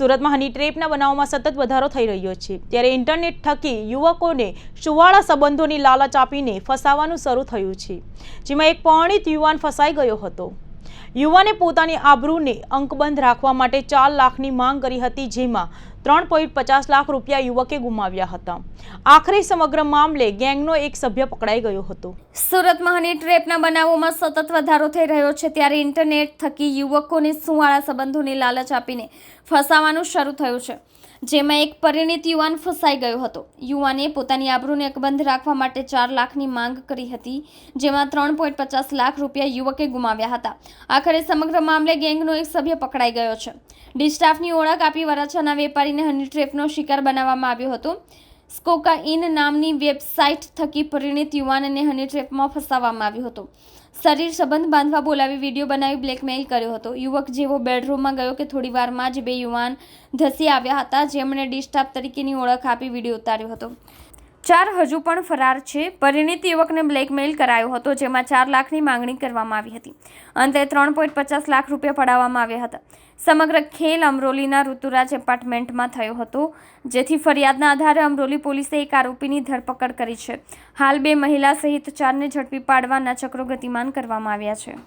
સુરતમાં હની ટ્રેપના બનાવમાં સતત વધારો થઈ રહ્યો છે. ત્યારે ઇન્ટરનેટ થકી યુવકોને સુવાળા સંબંધોની લાલચ આપીને ફસાવાનું શરૂ થયું છે. જેમાં એક પરણિત યુવાન ફસાઈ ગયો હતો. યુવાને પોતાની આબરૂને અંકબંધ રાખવા માટે ચાર લાખની માંગ કરી હતી, જેમાં ત્રણ પોઈન્ટ પચાસ લાખ રૂપિયા યુવકે ગુમાવ્યા હતા. આખરે સમગ્ર મામલે ગેંગનો એક સભ્ય પકડાઈ ગયો હતો. સુરતમાં હની ટ્રેપના બનાવોમાં સતત વધારો થઈ રહ્યો છે ત્યારે ઇન્ટરનેટ થકી યુવકોને સુવાળા સંબંધોની લાલચ આપીને ફસાવાનું શરૂ થયું છે, જેમાં એક પરિણીત યુવાન ફસાઈ ગયો હતો. યુવાને પોતાની આબરૂને અકબંધ રાખવા માટે ચાર લાખની માંગ કરી હતી, જેમાં ત્રણ પોઈન્ટ પચાસ લાખ રૂપિયા યુવકે ગુમાવ્યા હતા. આખરે સમગ્ર મામલે ગેંગનો એક સભ્ય પકડાઈ ગયો છે. ડિસ્ટાફની ઓળખ આપી વરાછાના વેપારીને હની ટ્રેપનો શિકાર બનાવવામાં આવ્યો હતો. સ્કોકા ઇન નામની વેબસાઇટ થકી પરિણીત યુવાનને હની ટ્રેપમાં ફસાવવામાં આવ્યો હતો. શરીર સંબંધ બાંધવા બોલાવી વીડિયો બનાવી બ્લેકમેઇલ કર્યો હતો. યુવક જેવો બેડરૂમમાં ગયો કે થોડી વારમાં જ બે યુવાન ધસી આવ્યા હતા. જેમણે ડિસ્ટાફ તરીકેની ઓળખ આપી વીડિયો ઉતાર્યો હતો. ચાર હજુ પણ ફરાર છે. પરિણીત યુવકને બ્લેકમેઇલ કરાયો હતો, જેમાં ચાર લાખની માંગણી કરવામાં આવી હતી. અંતે ત્રણ પોઈન્ટ પચાસ લાખ રૂપિયા પડાવવામાં આવ્યા હતા. સમગ્ર ખેલ અમરોલીના ઋતુરાજ એપાર્ટમેન્ટમાં થયો હતો, જેથી ફરિયાદના આધારે અમરોલી પોલીસે એક આરોપીની ધરપકડ કરી છે. હાલ બે મહિલા સહિત ચારને ઝડપી પાડવાના ચક્રો ગતિમાન કરવામાં આવ્યા છે.